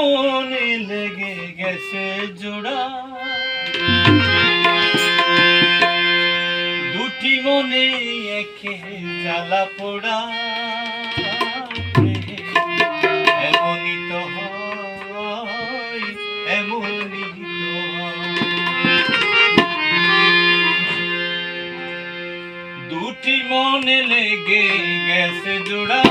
মনে লেগে গেছে জোড়া দুটি মনে একে জ্বালা পোড়া এমনই তো হয় এমনই দুটি মনে লেগে গেছে জোড়া